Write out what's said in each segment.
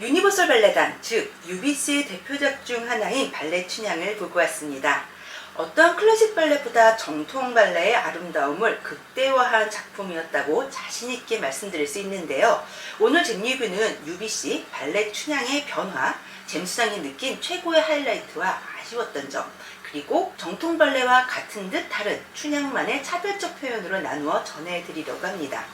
유니버설 발레단, 즉 UBC의 대표작 중 하나인 발레 춘향을 보고 왔습니다. 어떤 클래식 발레보다 정통 발레의 아름다움을 극대화한 작품이었다고 자신있게 말씀드릴 수 있는데요. 오늘 제 리뷰는 UBC 발레 춘향의 변화, 잼수장이 느낀 최고의 하이라이트와 아쉬웠던 점, 그리고 정통 발레와 같은 듯 다른 춘향만의 차별적 표현으로 나누어 전해드리려고 합니다.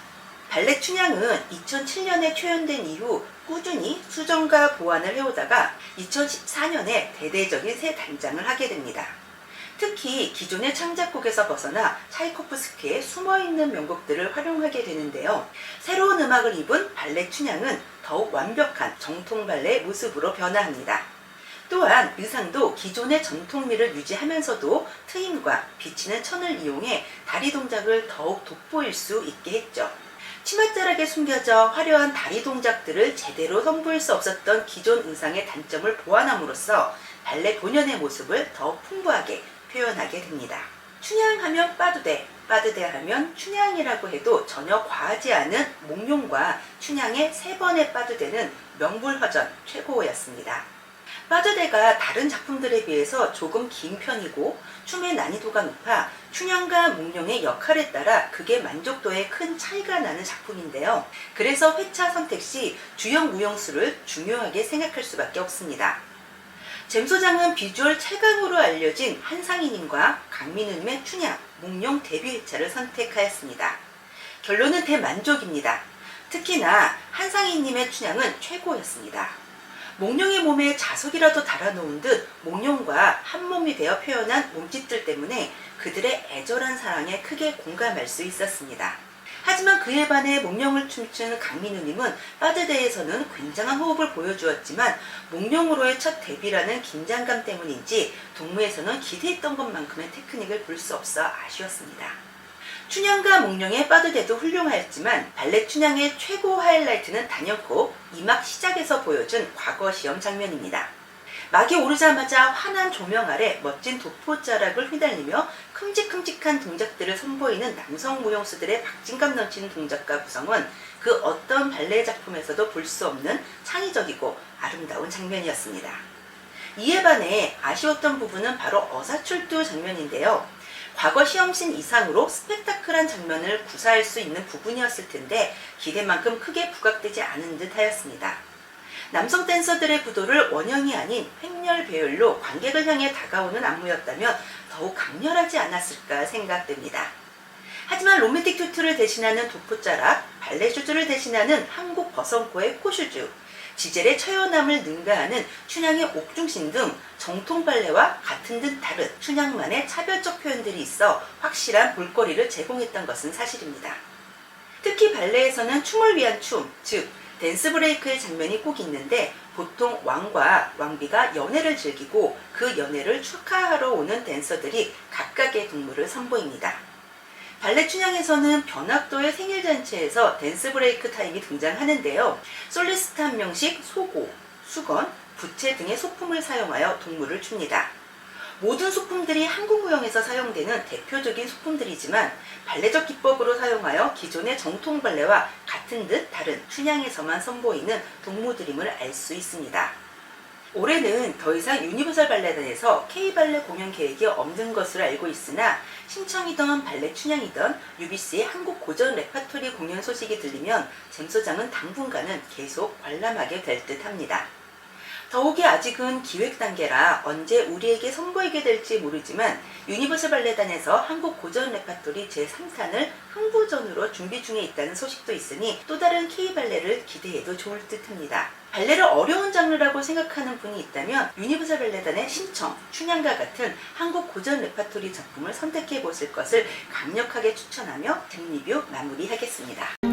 발레 춘향은 2007년에 초연된 이후 꾸준히 수정과 보완을 해오다가 2014년에 대대적인 새 단장을 하게 됩니다. 특히 기존의 창작곡에서 벗어나 차이코프스키의 숨어있는 명곡들을 활용하게 되는데요. 새로운 음악을 입은 발레 춘향은 더욱 완벽한 정통 발레의 모습으로 변화합니다. 또한 의상도 기존의 전통미를 유지하면서도 트임과 비치는 천을 이용해 다리 동작을 더욱 돋보일 수 있게 했죠. 치맛자락에 숨겨져 화려한 다리 동작들을 제대로 선보일 수 없었던 기존 의상의 단점을 보완함으로써 발레 본연의 모습을 더욱 풍부하게 표현하게 됩니다. 춘향하면 빠두대, 빠두대 하면 춘향이라고 해도 전혀 과하지 않은 몽룡과 춘향의 세 번의 빠두대는 명불허전 최고였습니다. 빠두대가 다른 작품들에 비해서 조금 긴 편이고 춤의 난이도가 높아 춘향과 몽룡의 역할에 따라 극의 만족도에 큰 차이가 나는 작품인데요. 그래서 회차 선택 시 주형 무형수를 중요하게 생각할 수밖에 없습니다. 잼 소장은 비주얼 최강으로 알려진 한상희님과 강민우님의 춘향, 몽룡 데뷔 회차를 선택하였습니다. 결론은 대만족입니다. 특히나 한상희님의 춘향은 최고였습니다. 몽룡의 몸에 자석이라도 달아놓은 듯 몽룡과 한 몸이 되어 표현한 몸짓들 때문에 그들의 애절한 사랑에 크게 공감할 수 있었습니다. 하지만 그에 반해 몽룡을 춤춘 강민우님은 빠드대에서는 굉장한 호흡을 보여주었지만 몽룡으로의 첫 데뷔라는 긴장감 때문인지 동무에서는 기대했던 것만큼의 테크닉을 볼 수 없어 아쉬웠습니다. 춘향과 몽룡의 빠드대도 훌륭하였지만 발레 춘향의 최고 하이라이트는 단연코 이막 시작에서 보여준 과거 시험 장면입니다. 막이 오르자마자 환한 조명 아래 멋진 도포자락을 휘날리며 큼직큼직한 동작들을 선보이는 남성 무용수들의 박진감 넘치는 동작과 구성은 그 어떤 발레 작품에서도 볼 수 없는 창의적이고 아름다운 장면이었습니다. 이에 반해 아쉬웠던 부분은 바로 어사출두 장면인데요. 과거 시험신 이상으로 스펙타클한 장면을 구사할 수 있는 부분이었을 텐데 기대만큼 크게 부각되지 않은 듯 하였습니다. 남성 댄서들의 구도를 원형이 아닌 횡렬 배열로 관객을 향해 다가오는 안무였다면 더욱 강렬하지 않았을까 생각됩니다. 하지만 로맨틱 튜트를 대신하는 도포자락, 발레 슈즈를 대신하는 한국 버선코의 코슈즈, 지젤의 처연함을 능가하는 춘향의 옥중신 등 정통 발레와 같은 듯 다른 춘향만의 차별적 표현들이 있어 확실한 볼거리를 제공했던 것은 사실입니다. 특히 발레에서는 춤을 위한 춤, 즉 댄스 브레이크의 장면이 꼭 있는데 보통 왕과 왕비가 연애를 즐기고 그 연애를 축하하러 오는 댄서들이 각각의 동물을 선보입니다. 발레 춘향에서는 변학도의 생일잔치에서 댄스 브레이크 타임이 등장하는데요. 솔리스트 한 명씩 소고, 수건, 부채 등의 소품을 사용하여 동물을 춥니다. 모든 소품들이 한국 무용에서 사용되는 대표적인 소품들이지만 발레적 기법으로 사용하여 기존의 정통 발레와 같은 듯 다른 춘향에서만 선보이는 동무드림을 알 수 있습니다. 올해는 더 이상 유니버설 발레단에서 K발레 공연 계획이 없는 것으로 알고 있으나 신청이던 발레 춘향이던 UBC의 한국 고전 레파토리 공연 소식이 들리면 잼소장은 당분간은 계속 관람하게 될 듯 합니다. 더욱이 아직은 기획 단계라 언제 우리에게 선보이게 될지 모르지만 유니버설 발레단에서 한국 고전 레파토리 제3탄을 흥부전으로 준비 중에 있다는 소식도 있으니 또 다른 K발레를 기대해도 좋을 듯 합니다. 발레를 어려운 장르라고 생각하는 분이 있다면 유니버설 발레단의 신청, 춘향과 같은 한국 고전 레파토리 작품을 선택해 보실 것을 강력하게 추천하며 등 리뷰 마무리하겠습니다.